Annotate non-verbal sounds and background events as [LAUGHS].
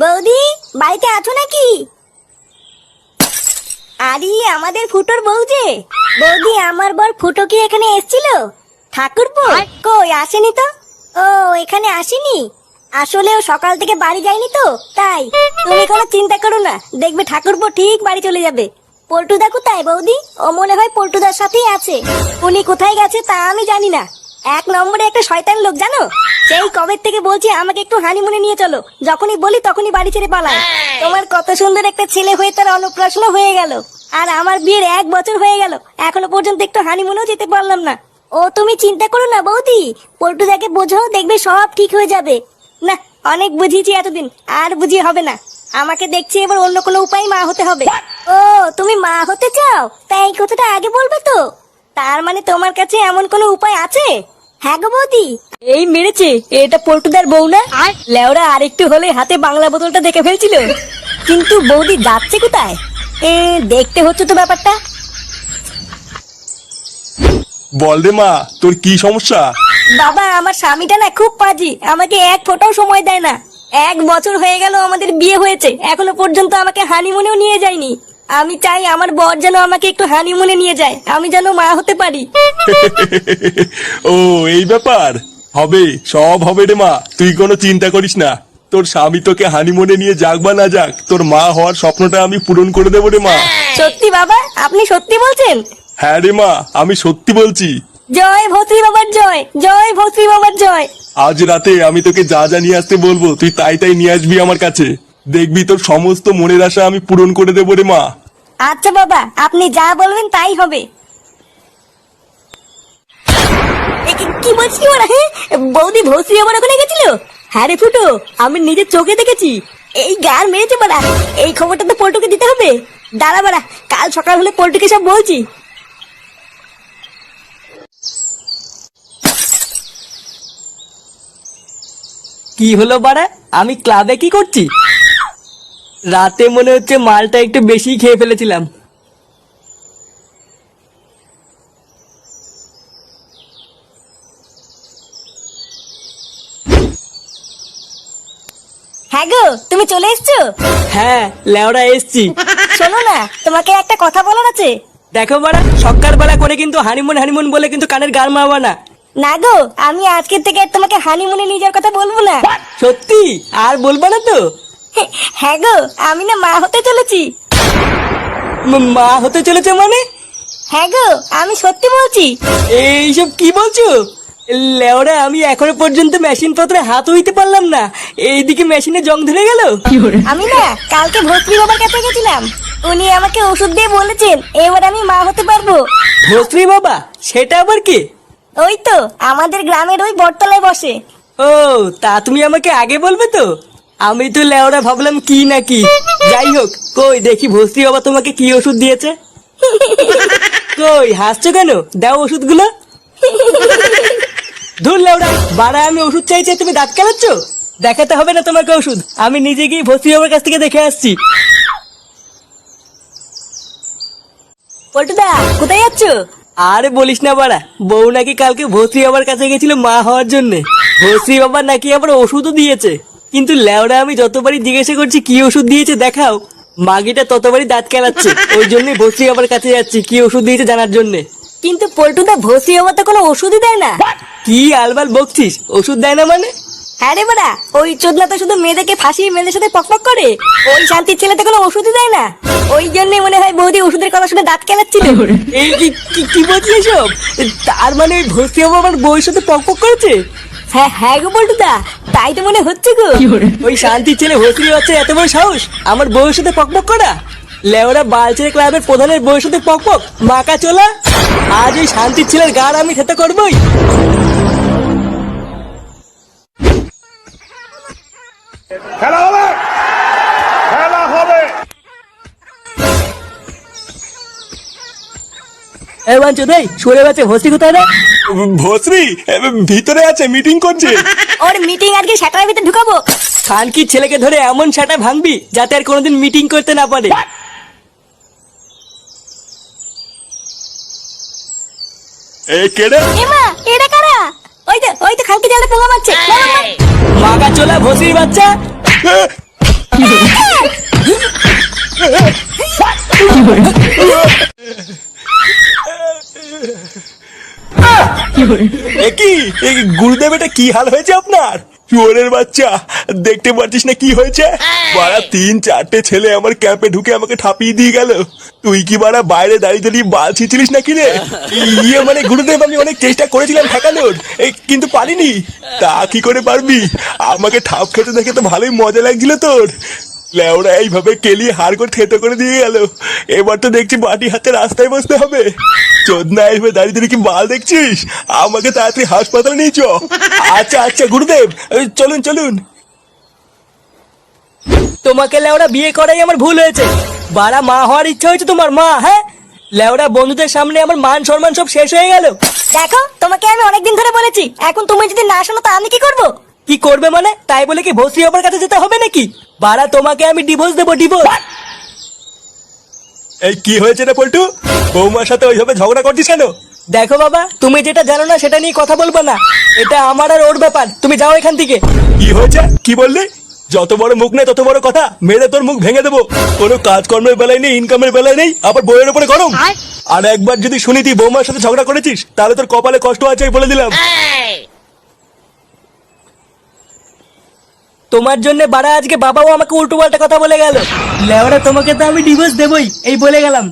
বৌদি বাড়িতে আছো নাকি? আরে আমাদের ফুটোর বউ যে। বৌদি আমার বর ফুটো কি এখানে এসেছিল? ঠাকুরপো কই আসেনি তো? ও এখানে আসেনি? আসলে ও সকাল থেকে বাড়ি যায়নি তো তাই। তুমি কোনো চিন্তা করো না দেখবে ঠাকুরপো ঠিক বাড়ি চলে যাবে। পল্টুদা কোথায় বৌদি? ও মনে হয় পল্টুদার সাথেই আছে। উনি কোথায় গেছে তা আমি জানি না। এক নম্বরে একটা শয়তান লোক জানো? সেই কবে থেকে বলছি আমাকে একটু হানিমুনে নিয়ে চলো। যখনই বলি তখনই বাড়ি ছেড়ে পালায়। তোমার কত সুন্দর একটা ছেলে হয়ে তার অন্নপ্রাশন হয়ে গেল। আর আমার বিয়ের এক বছর হয়ে গেল। এখনও পর্যন্ত একটু হানিমুনেও যেতে পারলাম না। ও তুমি চিন্তা করো না বৌদি। পল্টুদাকে বোঝো দেখবে সব ঠিক হয়ে যাবে। না অনেক বুঝিয়েছি এতদিন আর বুঝিয়ে হবে না। আমাকে দেখছি এবার অন্য কোনো উপায় মা হতে হবে। ও তুমি মা হতে চাও? তাই এই কথাটা আগে বলবে তো। তার মানে তোমার কাছে এমন কোনো উপায় আছে? হ্যাঁ গো বৌদি। এই মেরেছে এটা পল্টুদার বউ না? লেওরা আরেকটু হলে হাতে বাংলা বোতলটা দেখে ফেলছিল। কিন্তু বৌদি যাচ্ছে কোথায়? এ দেখতে হচ্ছে তো ব্যাপারটা। বল মা তোর কি সমস্যা? বাবা আমার স্বামীটা না খুব পাজি আমাকে এক ফোঁটাও সময় দেয় না। এক বছর হয়ে গেল আমাদের বিয়ে হয়েছে এখনও পর্যন্ত আমাকে হানিমুনেও নিয়ে যায়নি। আমি চাই আমার বর যেন আমাকে একটু হানিমুনে নিয়ে যায়। আমি যেন মা হতে পারি। [LAUGHS] ও এই ব্যাপার? হবে সব হবে রে মা। তুই কোনো চিন্তা করিস না। তোর স্বামী তোকে হানিমুনে নিয়ে যাক বা না যাক তোর মা হওয়ার স্বপ্নটা আমি পূরণ করে দেবো রে মা। সত্যি বাবা? আপনি সত্যি বলছেন? হ্যাঁ রে মা আমি সত্যি বলছি। জয় ভত্রী বাবার জয় জয় ভত্রী বাবার জয়। আজ রাতে আমি তোকে যা যা নিয়ে আসতে বলব তুই তাই তাই নিয়ে আসবি আমার কাছে। দেখবি তোর সমস্ত মনের আশা আমি পূরণ করে দেবো রে মা। আচ্ছা বাবা আপনি যা বলবেন তাই হবে। এ কি- কি বলছি ওরা হ্যাঁ? বৌদি ভস্রী আমার ওখানে গেছিল? হ্যাঁ রে ফুটো আমি নিজের চোখে দেখেছি। এই গান মেরেছে বাড়া এই খবরটা তো পল্টুকে দিতে হবে। দাঁড়া বাড়া কাল সকাল হলে পল্টুকে সব বলছি। কি হলো বাড়া? আমি ক্লাবে কি করছি? রাতে মনে হচ্ছে মালটা একটু বেশি খেয়ে ফেলেছিলাম। হ্যাঁ গো তুমি চলে এসছো? হ্যাঁ লেওড়া এসছি। শোনো না তোমাকে একটা কথা বলার আছে। দেখো বাড়া সকালবেলা করে কিন্তু হানিমুন হানিমুন বলে কিন্তু কানের গান মারবা না। না গো আমি আজকের থেকে আর তোমাকে হানিমুনে নিয়ে যাওয়ার কথা বলব না। সত্যি? আর বলবা না তো? হ্যাঁ গো আমি না মা হতে চলেছি। মা হতে চলেছে মানে? হ্যাঁ গো আমি সত্যি বলছি। এইসব কি বলছো? লেওরা আমি এখনও পর্যন্ত মেশিন পত্রে হাত হইতে পারলাম না। এইদিকে মেশিনে জং ধরে গেল। আমি না কালকে ভর্তি বাবার কাছে গেছিলাম। উনি আমাকে ওষুধ দিয়ে বলেছেন এবার আমি মা হতে পারব। ভস্রী বাবা সেটা আবার কি? ওই তো আমাদের গ্রামের ওই বটতলায় বসে। ও তা তুমি আমাকে আগে বলবে তো? আমি তো লেওরা ভাবলাম কি না কি যাই হোক, কই, দেখি ভস্রী বাবা তোমাকে কি ওষুধ দিয়েছে? কই, হাসছো কেন? দাও ওষুধগুলো। ধুর লেওরা, বাড়া, আমি ওষুধ চাইছি, তুমি দাঁত কেলাচ্ছ? দেখাতে হবে না তোমাকে ওষুধ। আমি নিজে গিয়ে ভস্তি বাবার কাছ থেকে দেখে আসছি। পল্টুদা, কোথায় যাচ্ছ? আরে বলিস না বাড়া, বউ নাকি কালকে ভস্রী বাবার কাছে গেছিল মা হওয়ার জন্য। ভস্রী বাবার নাকি আবার ওষুধও দিয়েছে। কিন্তু ল্যাওড়া আমি যতবারই জিজ্ঞাসা করছি কি ওষুধ দিয়েছে দেখাও? মাগিটা ততবারই দাঁত কেলাচ্ছে। ওই জন্যই ভস্রী বাবার কাছে যাচ্ছি কি ওষুধ দিয়েছে জানার জন্যে? কিন্তু পল্টুদা ভর্তি বাবা তো কোনো ওষুধই দেয় না। কি আলবাল বকছিস? ওষুধ দেয় না মানে? হ্যাঁ রে বাড়া ওই চোদনা তো শুধু মেয়েদেরকে ফাঁসিয়ে মেয়েদের সাথে পকপক করে। ওই শান্তির ছেলে তো কোনো ওষুধই দেয় না। ওই জন্যই মনে হয় বৌদি ওষুধের কথা শুনে দাঁত কেলাচ্ছিল। এই কি কি- কি বলছিস এসব? তার মানে ওই ভস্রী বাবা আমার বউয়ের সাথে পকপক করেছে? হ্যাঁ হ্যাঁ গো পল্টুদা তাই তো মনে হচ্ছে গো। ওই শান্তির ছেলে হসরি হচ্ছে এত বড় সাহস? আমার বউয়ের সাথে পকপক করা? লেওরা বালচের ক্লাবের প্রধানের বউয়ের সাথে পকপক? মাকা চোলা? আজ ওই শান্তির ছেলের গান আমি খেতে করবই। খেলা এ বাঞ্চ দেই সরে গেছে ভস্রী কোথায় রে ভস্রী ভিতরে আছে মিটিং করছে। ওর মিটিং আজকে সেটার ভিতরে ঢুকাবো। খানকির ছেলেকে ধরে এমন সাটা ভাঙবি যাতে আর কোনোদিন মিটিং করতে না পারে? এ কেড়ে? এমা এটা কারা? ওই তো ওই তো খালকে জালে পোঙা মারছে। মার, মার, মার। চলা ভস্রীর বাচ্চা কি গুরুদেব এটা কি? হাল হয়েছে আপনার? চুয়ারের বাচ্চা দেখতে পাচ্ছিস না কি হয়েছে? বাড়া তিন চারটে ছেলে আমার ক্যাম্পে ঢুকে আমাকে ঠাপিয়ে দিয়ে গেল। তুই কি বাড়া বাইরে দাঁড়িয়ে দাঁড়িয়ে বাল ছিঁচিলিস নাকি রে? ইয়ে মানে গুরুদেব আমি অনেক চেষ্টা করেছিলাম ঠেকানোর এই কিন্তু পারিনি। তা কি করে পারবি? আমাকে ঠাপ খেতে দেখে তো ভালোই মজা লাগছিল তোর। লেওরা এইভাবে কেলিয়ে হার করে থেতো করে দিয়ে গেল। এবার তো দেখছি বাটি হাতে রাস্তায় বসতে হবে। চোদনা এইভাবে দাঁড়িয়ে দাঁড়িয়ে কি মাল দেখছিস? আমাকে তাড়াতাড়ি হাসপাতালে নিয়ে চ। আচ্ছা আচ্ছা গুরুদেব চলুন চলুন। তোমাকে লেওরা বিয়ে করাই আমার ভুল হয়েছে। বাড়া মা হওয়ার ইচ্ছা হয়েছে তোমার মা হ্যাঁ? লেওরা বন্ধুদের সামনে আমার মান সম্মান সব শেষ হয়ে গেল। দেখো তোমাকে আমি অনেকদিন ধরে বলেছি। এখন তুমি যদি না শোনো তো আমি কি করব? কি করবে মানে? তাই বলে কি ভস্রী বাবার কাছে যেতে হবে নাকি? বাড়া তোমাকে আমি ডিভোর্স দেবো ডিভোর্স এই কি হয়েছে রে পল্টু? বৌমার সাথে ওইভাবে ঝগড়া করছিস কেন? দেখো বাবা তুমি যেটা জানো না সেটা নিয়ে কথা বলবে না। এটা আমার আর ওর ব্যাপার। তুমি যাও এখান থেকে। কি হয়েছে? কি বললি? যত বড় মুখ নেই তত বড় কথা। মেরে তোর মুখ ভেঙে দেবো। কোনো কাজকর্মের বেলায় নেই ইনকামের বেলায় নেই আবার বইয়ের উপরে গরম। আর একবার যদি শুনি তুই বৌমার সাথে ঝগড়া করেছিস তাহলে তোর কপালে কষ্ট আছে বলে দিলাম। তোমার জন্য বাড়া আজকে বাবাও আমাকে উল্টো পাল্টা কথা বলে গেল। লেওরা, তোমাকে তো আমি ডিভোর্স দেবই, এই বলে গেলাম।